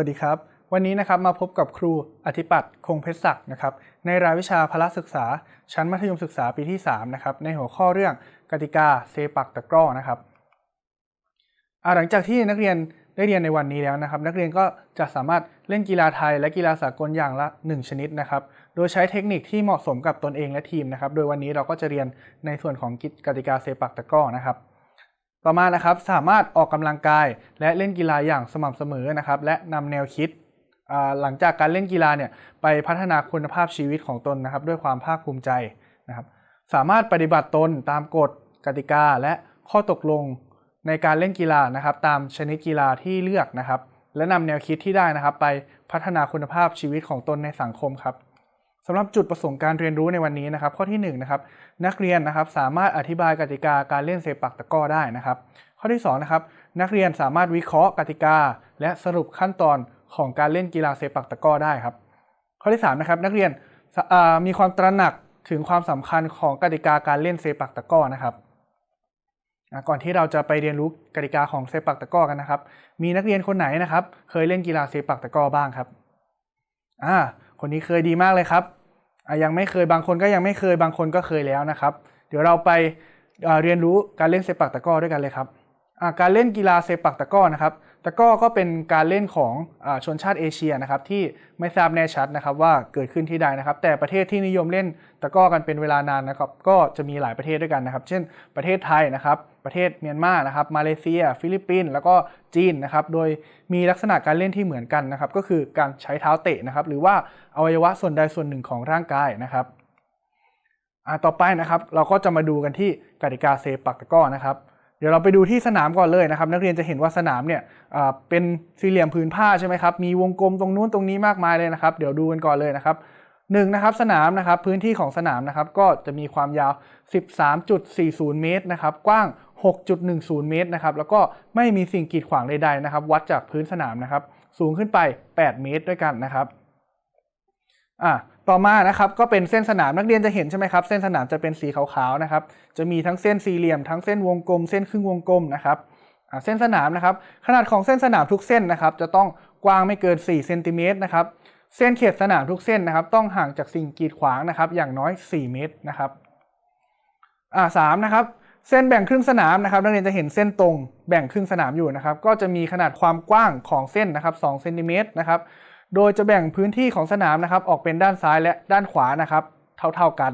วัสดีครับ วันนี้นะครับมาพบกับครูอธิปัตย์คงเพชรศักดิ์นะครับในรายวิชาพละศึกษา ชั้นมัธยมศึกษาปีที่3นะครับในหัวข้อเรื่องกติกาเซปักตะกร้อนะครับหลังจากที่นักเรียนได้เรียนในวันนี้แล้วนะครับ นักเรียนก็จะสามารถเล่นกีฬาไทยและกีฬาสากลอย่างละ 1 ชนิดนะครับ โดยใช้เทคนิคที่เหมาะสมกับตนเองและทีมนะครับ โดยวันนี้เราก็จะเรียนในส่วนของกติกาเซปักตะกร้อนะครับ ต่อมานะครับสามารถออกกำลังกายและเล่นกีฬาอย่างสม่ำเสมอนะครับ และนำแนวคิดหลังจากการเล่นกีฬาเนี่ยไปพัฒนาคุณภาพชีวิตของตนนะครับ ด้วยความภาคภูมิใจนะครับ สามารถปฏิบัติตนตามกฎกติกาและข้อตกลงในการเล่นกีฬานะครับ ตามชนิดกีฬาที่เลือกนะครับ และนำแนวคิดที่ได้นะครับ ไปพัฒนาคุณภาพชีวิตของตนในสังคมครับำหรับจุดประสงค์การเรียนรู้ในวันนี้นะครับ ข้อที่หนึ่งนะครับนักเรียนนะครับสามารถอธิบายกติกาการเล่นเซปักตะก้อได้นะครับ ข้อที่2นะครับนักเรียนสามารถวิเคราะห์กติกา และสรุปขั้นตอนของการเล่นกีฬาเซปักตะก้อได้ครับ ข้อที่3นะครับนักเรียนมีความตระหนักถึงความสำคัญของกติกาการเล่นเซปักตะก้อนะครับก่อนที่เราจะไปเรียนรู้กติกาของเซปักตะก้อกันนะครับ มีนักเรียนคนไหนนะครับ เคยเล่นกีฬาเซปักตะก้อบ้างครับอ่าคนนี้เคยดีมากเลยครับ ยังไม่เคยบางคนก็ยังไม่เคยบางคนก็เคยแล้วนะครับ เดี๋ยวเราไปเรียนรู้การเล่นเซปักตะก้อด้วยกันเลยครับการเล่นกีฬาเซปักตะก้อนะครับ ตะก้อก็เป็นการเล่นของอชนชาติเอเชียนะครับที่ไม่ทราบแน่ชัดนะครับว่าเกิดขึ้นที่ใดนะครับ แต่ประเทศที่นิยมเล่นตะก้อกันเป็นเวลานานนะครับก็จะมีหลายประเทศด้วยกันนะครับ เช่น ประเทศไทยนะครับ ประเทศเมียนมานะครับ มาเลเซีย ฟิลิปปินส์แล้วก็จีนนะครับโดยมีลักษณะการเล่นที่เหมือนกันนะครับก็คือการใช้เท้าเตะนะครับหรือว่าอวัยวะส่วนใดส่วนหนึ่งของร่างกายนะครับต่อไปนะครับเราก็จะมาดูกันที่กติกาเซปักตะก้อนะครับ เดี๋ยวเราไปดูที่สนามก่อนเลยนะครับ นักเรียนจะเห็นว่าสนามเนี่ยเป็นสี่เหลี่ยมผืนผ้าใช่ไหมครับมีวงกลมตรงนู้นตรงนี้มากมายเลยนะครับ เดี๋ยวดูกันก่อนเลยนะครับหนึ่งนะครับสนามนะครับพื้นที่ของสนามนะครับก็จะมีความยาว 13.40 เมตรนะครับกว้าง 6.10 เมตรนะครับแล้วก็ไม่มีสิ่งกีดขวางใดๆนะครับ วัดจากพื้นสนามนะครับ สูงขึ้นไป 8 เมตรด้วยกันนะครับอะ ต่อมานะครับก็เป็นเส้นสนามนักเรียนจะเห็นใช่ไหมครับ เส้นสนามจะเป็นสีขาวๆนะครับ จะมีทั้งเส้นสี่เหลี่ยมทั้งเส้นวงกลม เส้นครึ่งวงกลมนะครับเส้นสนามนะครับ ขนาดของเส้นสนามทุกเส้นนะครับ จะต้องกว้างไม่เกิน4เซนติเมตรนะครับเส้นเขตสนามทุกเส้นนะครับ ต้องห่างจากสิ่งกีดขวางนะครับ อย่างน้อย 4 เมตรนะครับอ่าสามนะครับเส้นแบ่งครึ่งสนามนะครับนักเรียนจะเห็นเส้นตรงแบ่งครึ่งสนามอยู่นะครับ ก็จะมีขนาดความกว้างของเส้นนะครับ2เซนติเมตรนะครับ โดยจะแบ่งพื้นที่ของสนามนะครับออกเป็นด้านซ้ายและด้านขวานะครับ เท่าๆกัน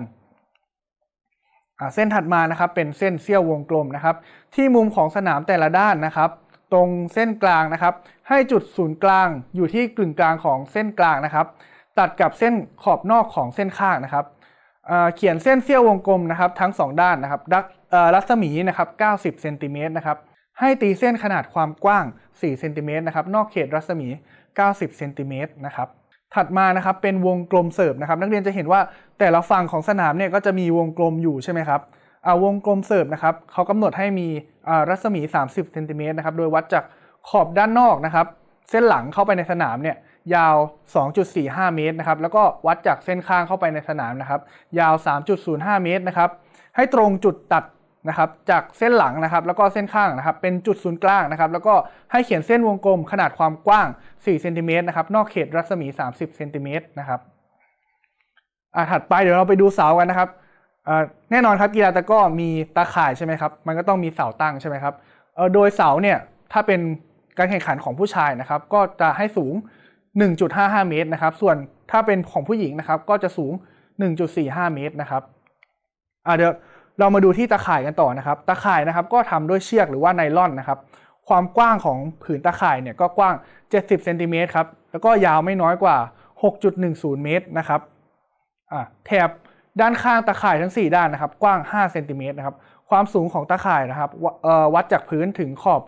เส้นถัดมานะครับเป็นเส้นเสี้ยววงกลมนะครับ ที่มุมของสนามแต่ละด้านนะครับ ตรงเส้นกลางนะครับ ให้จุดศูนย์กลางอยู่ที่กึ่งกลางของเส้นกลางนะครับ ตัดกับเส้นขอบนอกของเส้นข้างนะครับเขียนเส้นเสี้ยววงกลมนะครับทั้งสองด้านนะครับรัศมีนะครับ90เซนติเมตรนะครับ ให้ตีเส้นขนาดความกว้าง 4 เซนติเมตรนะครับ นอกเขตรัศมี 90 เซนติเมตรนะครับ ถัดมานะครับ เป็นวงกลมเสิร์ฟนะครับ นักเรียนจะเห็นว่าแต่ละฝั่งของสนามเนี่ยก็จะมีวงกลมอยู่ใช่ไหมครับอ่าวงกลมเสิร์ฟนะครับเขากำหนดให้มีรัศมี 30 เซนติเมตรนะครับ โดยวัดจากขอบด้านนอกนะครับ เส้นหลังเข้าไปในสนามเนี่ยยาว 2.45 เมตรนะครับ แล้วก็วัดจากเส้นข้างเข้าไปในสนามนะครับ ยาว 3.05 เมตรนะครับ ให้ตรงจุดตัด นะครับจากเส้นหลังนะครับแล้วก็เส้นข้างนะครับเป็นจุดศูนย์กลางนะครับแล้วก็ให้เขียนเส้นวงกลมขนาดความกว้าง 4 เซนติเมตรนะครับนอกเขตรัศมี 30 เซนติเมตรนะครับอ่าถัดไปเดี๋ยวเราไปดูเสากันนะครับแน่นอนครับกีฬาตะก้อมีตาข่ายใช่ไหมครับมันก็ต้องมีเสาตั้งใช่ไหมครับโดยเสาเนี่ยถ้าเป็นการแข่งขันของผู้ชายนะครับก็จะให้สูง 1.55 เมตรนะครับส่วนถ้าเป็นของผู้หญิงนะครับก็จะสูง 1.45 เมตรนะครับอ่าเดี๋ยว เรามาดูที่ตาข่ายกันต่อนะครับ ตาข่ายนะครับก็ทำด้วยเชือกหรือว่าไนล่อนนะครับ ความกว้างของผืนตาข่ายเนี่ยก็กว้าง 70เซนติเมตรครับ แล้วก็ยาวไม่น้อยกว่า 6.10 เมตรนะครับแถบด้านข้างตาข่ายทั้ง 4 ด้านนะครับ กว้าง5เซนติเมตรนะครับ ความสูงของตาข่ายนะครับววัดจากพื้นถึงขอบ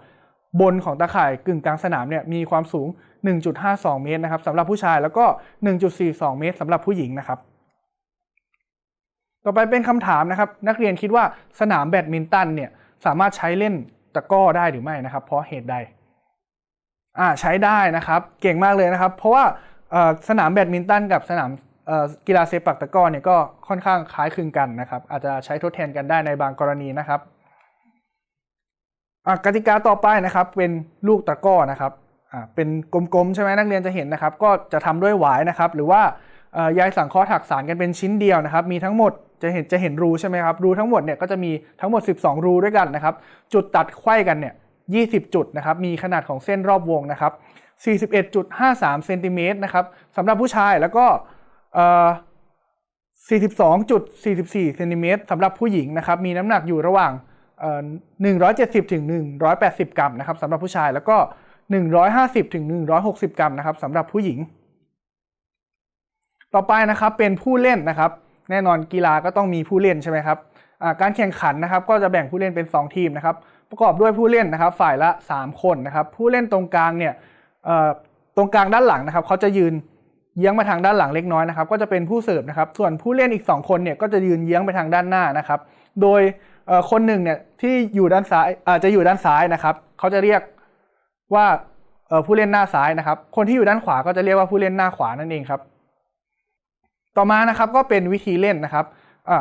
บนของตาข่ายกึ่งกลางสนามเนี่ยมีความสูง 1.52 เมตรนะครับสำหรับผู้ชายแล้วก็ 1.42 เมตรสำหรับผู้หญิงนะครับ ต่อไปเป็นคำถามนะครับ นักเรียนคิดว่าสนามแบดมินตันเนี่ยสามารถใช้เล่นตะก้อได้หรือไม่นะครับ เพราะเหตุใดอ่าใช้ได้นะครับเก่งมากเลยนะครับ เพราะว่าสนามแบดมินตันกับสนามกีฬาเซปักตะก้อเนี่ยก็ค่อนข้างคล้ายคลึงกันนะครับ อาจจะใช้ทดแทนกันได้ในบางกรณีนะครับอะกติกาต่อไปนะครับ เป็นลูกตะก้อนะครับอ่าเป็นกลมๆใช่ไหมนักเรียนจะเห็นนะครับ ก็จะทำด้วยหวายนะครับ หรือว่าอ่อใยสังเคราะห์ถักสารกันเป็นชิ้นเดียวนะครับ มีทั้งหมด จะเห็นจะเห็นรูใช่ไหมครับรูทั้งหมดเนี่ยก็จะมีทั้งหมด 12 รูด้วยกันนะครับ จุดตัดไขว้กันเนี่ย20 จุดนะครับ มีขนาดของเส้นรอบวงนะครับ 41.53เซนติเมตรนะครับสำหรับผู้ชายแล้วก็เอ่อ42.44เซนติเมตรสำหรับผู้หญิงนะครับ มีน้ำหนักอยู่ระหว่างเอ่อ170ถึง180 กรัมนะครับสำหรับผู้ชายแล้วก็ 150ถึง160 กรัมนะครับสำหรับผู้หญิง ต่อไปนะครับเป็นผู้เล่นนะครับ แน่นอนกีฬาก็ต้องมีผู้เล่นใช่ไหมครับการแข่งขันนะครับก็จะแบ่งผู้เล่นเป็น 2 ทีมนะครับประกอบด้วยผู้เล่นนะครับฝ่ายละ 3 คนนะครับผู้เล่นตรงกลางเนี่ยตรงกลางด้านหลังนะครับเขาจะยืนเยื้องมาทางด้านหลังเล็กน้อยนะครับก็จะเป็นผู้เสิร์ฟนะครับส่วนผู้เล่นอีก 2 คนเนี่ยก็จะยืนเยื้องไปทางด้านหน้านะครับโดยคนหนึ่งเนี่ยที่อยู่ด้านซ้ายอาจจะอยู่ด้านซ้ายนะครับเขาจะเรียกว่าผู้เล่นหน้าซ้ายนะครับคนที่อยู่ด้านขวาก็จะเรียกว่าผู้เล่นหน้าขวานั่นเองครับ ต่อมานะครับก็เป็นวิธีเล่นนะครับอ่า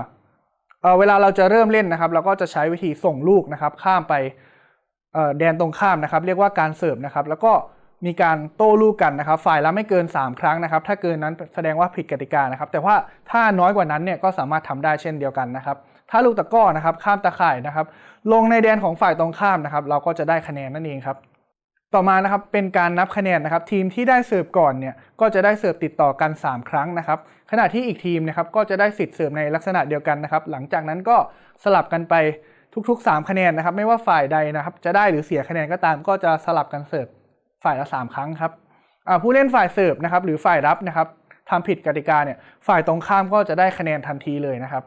เเวลาเราจะเริ่มเล่นนะครับ เราก็จะใช้วิธีส่งลูกนะครับ ข้ามไปแดนตรงข้ามนะครับ เรียกว่าการเสิร์ฟนะครับ แล้วก็มีการโต้ลูกกันนะครับ ฝ่ายละไม่เกิน 3 ครั้งนะครับ ถ้าเกินนั้นแสดงว่าผิดกติกานะครับ แต่ว่าถ้าน้อยกว่านั้นเนี่ยก็สามารถทำได้เช่นเดียวกันนะครับ ถ้าลูกตะก้อนะครับ ข้ามตะข่ายนะครับ ลงในแดนของฝ่ายตรงข้ามนะครับ เราก็จะได้คะแนนนั่นเองครับ ต่อมานะครับเป็นการนับคะแนนนะครับทีมที่ได้เสิร์ฟก่อนเนี่ยก็จะได้เสิร์ฟติดต่อกัน 3 ครั้งนะครับขณะที่อีกทีมนะครับก็จะได้สิทธิ์เสิร์ฟในลักษณะเดียวกันนะครับหลังจากนั้นก็สลับกันไปทุกๆ 3 คะแนนนะครับไม่ว่าฝ่ายใดนะครับจะได้หรือเสียคะแนนก็ตาม ก็จะสลับกันเสิร์ฟฝ่ายละ 3 ครั้งครับผู้เล่นฝ่ายเสิร์ฟนะครับหรือฝ่ายรับนะครับทำผิดกติกาเนี่ยฝ่ายตรงข้ามก็จะได้คะแนนทันทีเลยนะครับ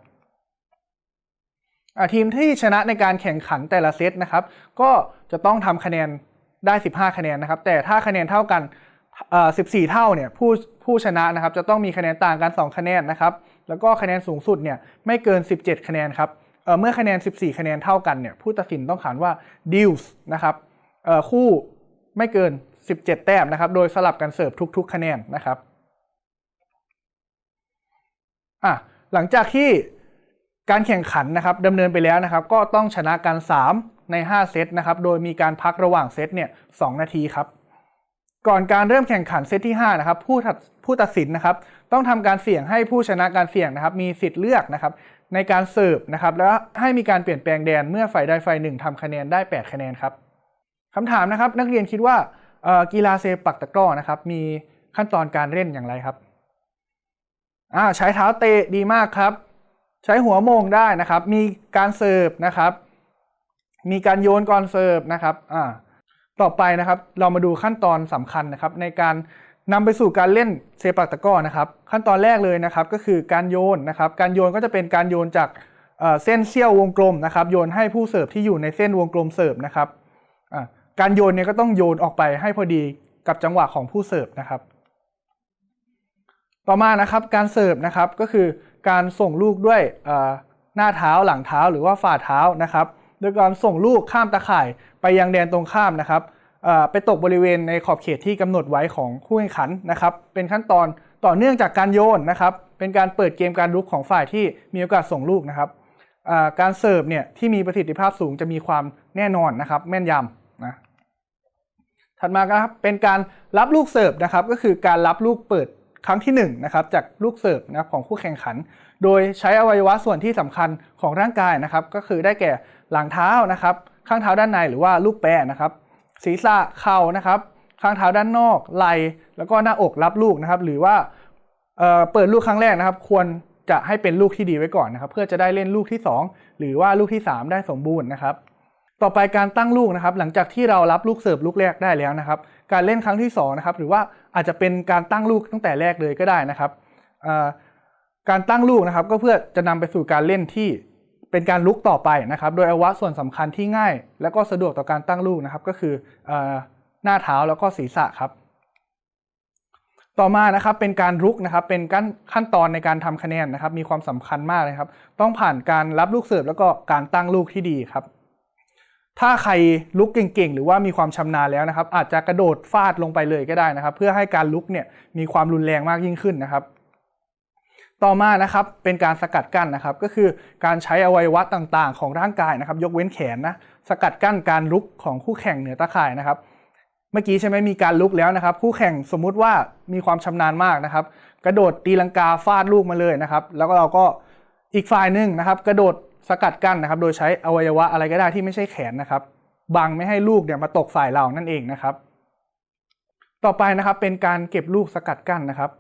ทีมที่ชนะในการแข่งขันแต่ละเซตนะครับก็จะต้องทำคะแนน ได้ 15 คะแนนนะครับ แต่ถ้าคะแนนเท่ากันเอ่อ14 เท่าเนี่ยผู้ผู้ชนะนะครับจะต้องมีคะแนนต่างกัน 2 คะแนนนะครับ แล้วก็คะแนนสูงสุดเนี่ยไม่เกิน 17 คะแนนครับเอ่อเมื่อคะแนน 14 คะแนนเท่ากันเนี่ยผู้ตัดสินต้องขานว่า deals นะครับเอ่อคู่ไม่เกิน 17 แต้มนะครับ โดยสลับกันเสิร์ฟทุก ๆ คะแนนนะครับอะหลังจากที่การแข่งขันนะครับดำเนินไปแล้วนะครับ ก็ต้องชนะกัน 3 ใน 5 เซตนะครับ โดยมีการพักระหว่างเซตเนี่ยสนาทีครับ ก่อนการเริ่มแข่งขันเซตที่5นะครับผู้ผู้ตัดสินนะครับ ต้องทำการเสี่ยงให้ผู้ชนะการเสี่ยงนะครับ มีสิทธิ์เลือกนะครับ ในการเสิร์ฟนะครับ แล้วให้มีการเปลี่ยนแปลงแดนเมื่อฝ่ายใดฝ่ายหนึ่งทำคะแนนได้ 8 คะแนนครับคำถามนะครับ นักเรียนคิดว่ากีฬาเซปักตะกร้อนะครับ มีขั้นตอนการเล่นอย่างไรครับอ่าใช้เท้าเตะดีมากครับ ใช้หัวโมงได้นะครับ มีการเสิร์ฟนะครับ มีการโยนก่อนเสิร์ฟนะครับอ่าต่อไปนะครับ เรามาดูขั้นตอนสำคัญนะครับ ในการนำไปสู่การเล่นเซปักตะก้อนะครับ ขั้นตอนแรกเลยนะครับ ก็คือการโยนนะครับ การโยนก็จะเป็นการโยนจากเส้นเสี้ยววงกลมนะครับ โยนให้ผู้เสิร์ฟที่อยู่ในเส้นวงกลมเสิร์ฟนะครับการโยนเนี่ยก็ต้องโยนออกไปให้พอดีกับจังหวะของผู้เสิร์ฟนะครับ ต่อมานะครับการเสิร์ฟนะครับก็คือการส่งลูกด้วยหน้าเท้าหลังเท้าหรือว่าฝ่าเท้านะครับ โดยการส่งลูกข้ามตะข่ายไปยังแดนตรงข้ามนะครับไปตกบริเวณในขอบเขตที่กำหนดไว้ของคู่แข่งขันนะครับเป็นขั้นตอนต่อเนื่องจากการโยนนะครับเป็นการเปิดเกมการลุกของฝ่ายที่มีโอกาสส่งลูกนะครับการเสิร์ฟเนี่ยที่มีประสิทธิภาพสูงจะมีความแน่นอนนะครับแม่นยำนะถัดมาครับเป็นการรับลูกเสิร์ฟนะครับก็คือการรับลูกเปิด ครั้งที่1นะครับจากลูกเสิร์ฟนะครับของคู่แข่งขัน โดยใช้อวัยวะส่วนที่สำคัญของร่างกายนะครับ ก็คือได้แก่หลังเท้านะครับ ข้างเท้าด้านในหรือว่าลูกแปะนะครับ ศีรษะเข่านะครับ ข้างเท้าด้านนอกไหล่แล้วก็หน้าอกรับลูกนะครับ หรือว่าเเปิดลูกครั้งแรกนะครับ ควรจะให้เป็นลูกที่ดีไว้ก่อนนะครับ เพื่อจะได้เล่นลูกที่ 2 หรือว่าลูกที่ 3 ได้สมบูรณ์นะครับ ต่อไปการตั้งลูกนะครับ หลังจากที่เรารับลูกเสิร์ฟลูกแรกได้แล้วนะครับ การเล่นครั้งที่2นะครับหรือว่า อาจจะเป็นการตั้งลูกตั้งแต่แรกเลยก็ได้นะครับการตั้งลูกนะครับก็เพื่อจะนำไปสู่การเล่นที่เป็นการลุกต่อไปนะครับ โดยอวะส่วนสำคัญที่ง่าย และก็สะดวกต่อการตั้งลูกนะครับ ก็คืออหน้าเท้าแล้วก็ศีรษะครับ ต่อมานะครับเป็นการรุกนะครับ เป็นขั้นขั้นตอนในการทำคะแนนนะครับ มีความสำคัญมากเลยครับ ต้องผ่านการรับลูกเสิร์ฟแล้วก็การตั้งลูกที่ดีครับ ถ้าใครลุกเก่งๆ หรือว่ามีความชำนาญแล้วนะครับ อาจจะกระโดดฟาดลงไปเลยก็ได้นะครับ เพื่อให้การลุกเนี่ยมีความรุนแรงมากยิ่งขึ้นนะครับ ต่อมานะครับเป็นการสกัดกั้นนะครับ ก็คือการใช้อวัยวะต่างๆ ของร่างกายนะครับ ยกเว้นแขนนะสกัดกั้นการลุกของคู่แข่งเหนือตาข่ายนะครับ เมื่อกี้ใช่ไหมมีการลุกแล้วนะครับ คู่แข่งสมมุติว่ามีความชำนาญมากนะครับ กระโดดตีลังกาฟาดลูกมาเลยนะครับ แล้วก็เราก็อีกฝ่ายหนึ่งนะครับ กระโดด สกัดกั้นนะครับ โดยใช้อวัยวะอะไรก็ได้ที่ไม่ใช่แขนนะครับบังไม่ให้ลูกเนี่ยมาตกฝ่ายเรานั่นเองนะครับ ต่อไปนะครับเป็นการเก็บลูกสกัดกั้นนะครับ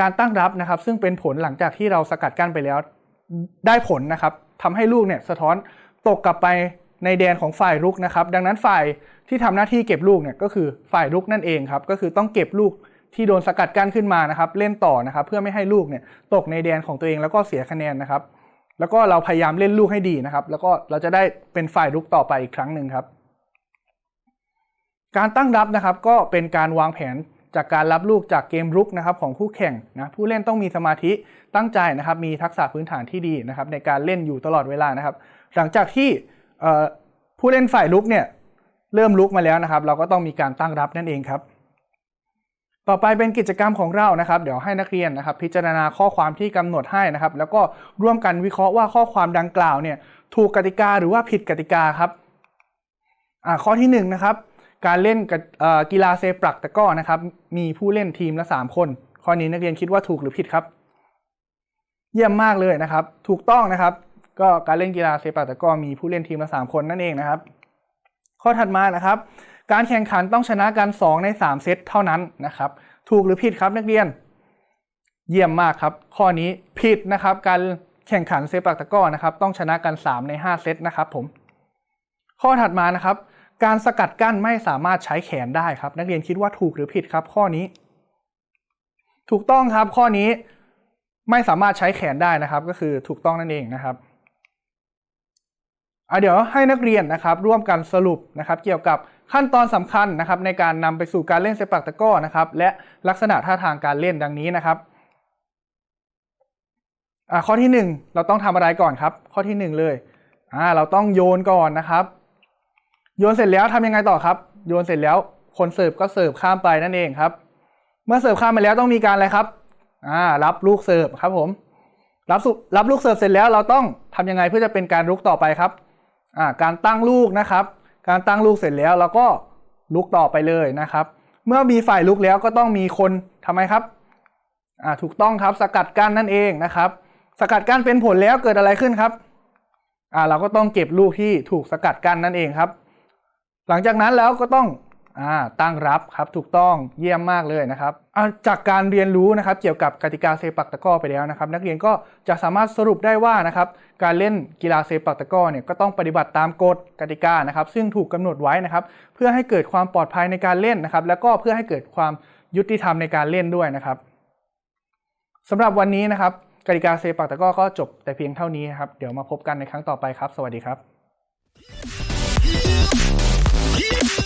การตั้งรับนะครับ ซึ่งเป็นผลหลังจากที่เราสกัดกั้นไปแล้วได้ผลนะครับทำให้ลูกเนี่ยสะท้อนตกกลับไปในแดนของฝ่ายรุกนะครับ ดังนั้นฝ่ายที่ทำหน้าที่เก็บลูกเนี่ยก็คือฝ่ายรุกนั่นเองครับ ก็คือต้องเก็บลูกที่โดนสกัดกั้นขึ้นมานะครับ เล่นต่อนะครับ เพื่อไม่ให้ลูกเนี่ยตกในแดนของตัวเองแล้วก็เสียคะแนนนะครับ แล้วก็เราพยายามเล่นลูกให้ดีนะครับ แล้วก็เราจะได้เป็นฝ่ายรุกต่อไปอีกครั้งหนึ่งครับ การตั้งรับนะครับก็เป็นการวางแผนจากการรับลูกจากเกมรุกนะครับของคู่แข่งนะผู้เล่นต้องมีสมาธิตั้งใจนะครับ มีทักษะพื้นฐานที่ดีนะครับ ในการเล่นอยู่ตลอดเวลานะครับ หลังจากที่ผู้เล่นฝ่ายลุกเนี่ยเริ่มลุกมาแล้วนะครับ เราก็ต้องมีการตั้งรับนั่นเองครับ ต่อไปเป็นกิจกรรมของเรานะครับ เดี๋ยวให้นักเรียนนะครับ พิจารณาข้อความที่กำหนดให้นะครับ แล้วก็ร่วมกันวิเคราะห์ว่าข้อความดังกล่าวเนี่ยถูกกติกาหรือว่าผิดกติกาครับอ่าข้อที่หนึ่งนะครับการเล่นก,กีฬาเซปลักตะก้อนะครับ มีผู้เล่นทีมละ 3 คน ข้อนี้นักเรียนคิดว่าถูกหรือผิดครับ เยี่ยมมากเลยนะครับ ถูกต้องนะครับ ก็การเล่นกีฬาเซปลักตะก้อมีผู้เล่นทีมละ 3 คนนั่นเองนะครับ ข้อถัดมานะครับ การแข่งขันต้องชนะกัน 2 ใน 3 เซตเท่านั้นนะครับ ถูกหรือผิดครับนักเรียน เยี่ยมมากครับ ข้อนี้ผิดนะครับ การแข่งขันเซปักตะก้อนะครับ ต้องชนะกัน 3 ใน 5 เซตนะครับผม ข้อถัดมานะครับ การสกัดกั้นไม่สามารถใช้แขนได้ครับ นักเรียนคิดว่าถูกหรือผิดครับ ข้อนี้ ถูกต้องครับข้อนี้ไม่สามารถใช้แขนได้นะครับ ก็คือถูกต้องนั่นเองนะครับ เดี๋ยวให้นักเรียนนะครับร่วมกันสรุปนะครับเกี่ยวกับขั้นตอนสำคัญนะครับในการนำไปสู่การเล่นเซปักตะก้อนะครับและลักษณะท่าทางการเล่นดังนี้นะครับอ่าข้อที่หนึ่งเราต้องทำอะไรก่อนครับ ข้อที่หนึ่งเลยอ่าเราต้องโยนก่อนนะครับ โยนเสร็จแล้วทำยังไงต่อครับ โยนเสร็จแล้วคนเสิร์ฟก็เสิร์ฟข้ามไปนั่นเองครับ เมื่อเสิร์ฟข้ามไปแล้วต้องมีการอะไรครับอ่ารับลูกเสิร์ฟครับผมรับสุรับลูกเสิร์ฟเสร็จแล้วเราต้องทำยังไงเพื่อจะเป็นการลุกต่อไปครับ การตั้งลูกนะครับ การตั้งลูกเสร็จแล้วเราก็ลุกต่อไปเลยนะครับ เมื่อมีฝ่ายลุกแล้วก็ต้องมีคนทำไมครับอ่าถูกต้องครับสกัดกั้นนั่นเองนะครับ สกัดกั้นเป็นผลแล้วเกิดอะไรขึ้นครับอ่าเราก็ต้องเก็บลูกที่ถูกสกัดกั้นนั่นเองครับ หลังจากนั้นแล้วก็ต้อง อ่าตั้งรับครับถูกต้องเยี่ยมมากเลยนะครับจากการเรียนรู้นะครับเกี่ยวกับกติกาเซปักตะก้อไปแล้วนะครับ นักเรียนก็จะสามารถสรุปได้ว่านะครับการเล่นกีฬาเซปักตะก้อเนี่ยก็ต้องปฏิบัติตามกฎกติกานะครับ ซึ่งถูกกำหนดไว้นะครับ เพื่อให้เกิดความปลอดภัยในการเล่นนะครับ แล้วก็เพื่อให้เกิดความยุติธรรมในการเล่นด้วยนะครับสำหรับวันนี้นะครับกติกาเซปักตะก้อก็จบแต่เพียงเท่านี้ครับเดี๋ยวมาพบกันในครั้งต่อไปครับ สวัสดีครับ